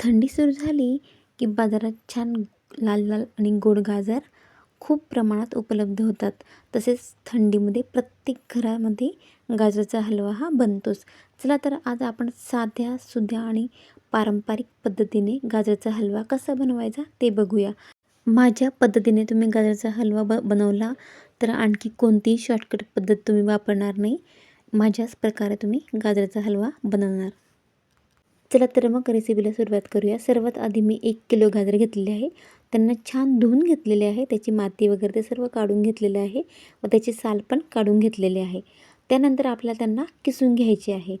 थंडी सुरू झाली की बाजारात छान लाल लाल आणि गोड गाजर खूप प्रमाणात उपलब्ध होतात. तसेच थंडीमध्ये प्रत्येक घरामध्ये गाजराचा हलवा हा बनतोच. चला तर आज आपण साध्या सुध्या आणि पारंपरिक पद्धतीने गाजराचा हलवा कसा बनवायचा ते बघूया. माझ्या पद्धतीने तुम्ही गाजराचा हलवा ब बनवला तर आणखी कोणतीही शॉर्टकट पद्धत तुम्ही वापरणार नाही. माझ्याच प्रकारे तुम्ही गाजराचा हलवा बनवणार. चला तर मग रेसिपीला सुरुवात करूया. सर्वात आधी मी एक किलो गाजर घेतलेले आहे. त्यांना छान धुवून घेतलेले आहे. त्याची माती वगैरे ते सर्व काढून घेतलेले आहे. व त्याची साल पण काढून घेतलेले आहे. त्यानंतर आपल्याला त्यांना किसून घ्यायचे आहे.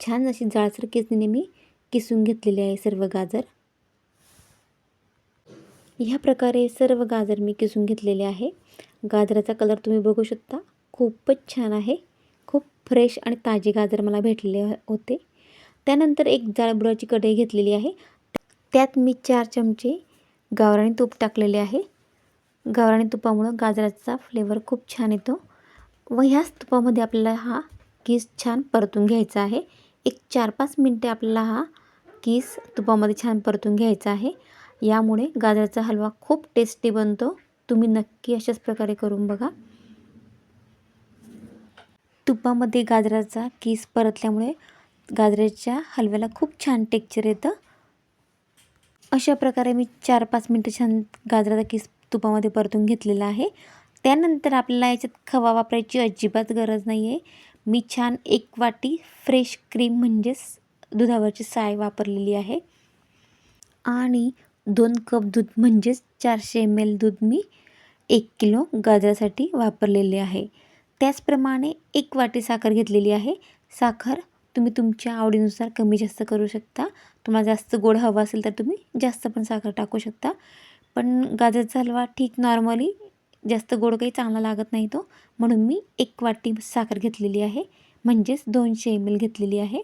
छान अशी जाळसर किसणीने मी किसून घेतलेले आहे सर्व गाजर. ह्या प्रकारे सर्व गाजर मी किसून घेतलेले आहे. गाजराचा कलर तुम्ही बघू शकता. खूपच छान आहे. खूप फ्रेश आणि ताजे गाजर मला भेटलेले होते. त्यानंतर एक जाळबुडाची कढई घेतलेली आहे. त्यात मी चार चमचे गावराणी तूप टाकलेले आहे. गावराणी तुपामुळं गाजराचा फ्लेवर खूप छान येतो. व ह्याच तुपामध्ये आपल्याला हा किस छान परतून घ्यायचा आहे. एक चार पाच मिनटे आपल्याला हा किस तुपामध्ये छान परतून घ्यायचा आहे. यामुळे गाजराचा हलवा खूप टेस्टी बनतो. तुम्ही नक्की अशाच प्रकारे करून बघा. तुपामध्ये गाजराचा किस परतल्यामुळे गाजराच्या हलव्याला खूप छान टेक्चर येतं. अशा प्रकारे मी चार पाच मिनटं छान गाजराचा किस तुपामध्ये परतून घेतलेला आहे. त्यानंतर आपल्याला याच्यात खवा वापरायची अजिबात गरज नाही आहे मी छान एक वाटी फ्रेश क्रीम म्हणजेच दुधावरची साय वापरलेली आहे. आणि दोन कप दूध म्हणजेच चारशे एम एल दूध मी एक किलो गाजरासाठी वापरलेले आहे. त्याचप्रमाणे एक वाटी साखर घेतलेली आहे. साखर तुम्ही तुमच्या आवडीनुसार कमी जास्त करू शकता. तुम्हाला जास्त गोड हवा असेल तर तुम्ही जास्त पण साखर टाकू शकता. पण गाजरचा हलवा ठीक नॉर्मली जास्त गोड काही चांगला लागत नाही तो. म्हणून मी एक वाटी साखर घेतलेली आहे. म्हणजेच दोनशे एम एल घेतलेली आहे.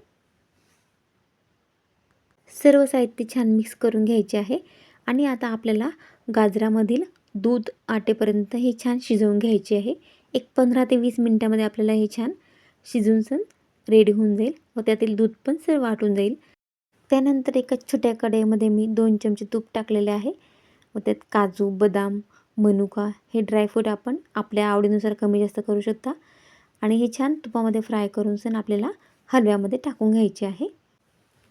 सर्व साहित्य छान मिक्स करून घ्यायचे आहे. आणि आता आपल्याला गाजरामधील दूध आटेपर्यंत हे छान शिजवून घ्यायचे आहे. एक पंधरा ते वीस मिनटामध्ये आपल्याला हे छान शिजून सण रेडी होऊन जाईल व त्यातील दूध पण सर्व आटून जाईल. त्यानंतर एका छोट्या कढईमध्ये मी दोन चमचे तूप टाकलेले आहे व त्यात काजू बदाम मनुका हे ड्रायफ्रूट आपण आपल्या आवडीनुसार कमी जास्त करू शकता. आणि हे छान तुपामध्ये फ्राय करून सण आपल्याला हलव्यामध्ये टाकून घ्यायचे आहे.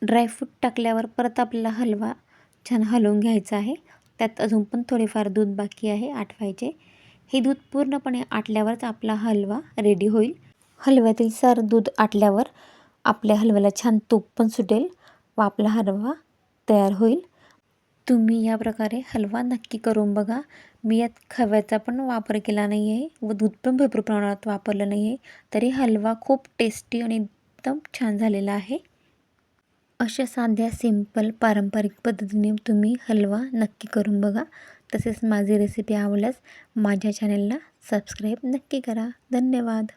ड्रायफ्रूट टाकल्यावर परत आपल्याला हलवा छान हलवून घ्यायचा आहे. त्यात अजून पण थोडेफार दूध बाकी आहे आटवायचे हे दूध पूर्णपणे आटल्यावरच आपला हलवा रेडी होईल. हलव्यातील सर दूध आटल्यावर आपल्या हलव्याला छान तूप पण सुटेल व आपला हलवा तयार होईल. तुम्ही या प्रकारे हलवा नक्की करून बघा. मी यात खव्याचा पण वापर केला नाही आहे व दूध पण भरपूर प्रमाणात वापरलं नाही आहे तरी हलवा खूप टेस्टी आणि एकदम छान झालेला आहे. अशा साध्या सिंपल पारंपरिक पद्धतीने तुम्ही हलवा नक्की करून बघा. तसेच माझी रेसिपी आवडल्यास माझ्या चॅनलला सबस्क्राईब नक्की करा. धन्यवाद.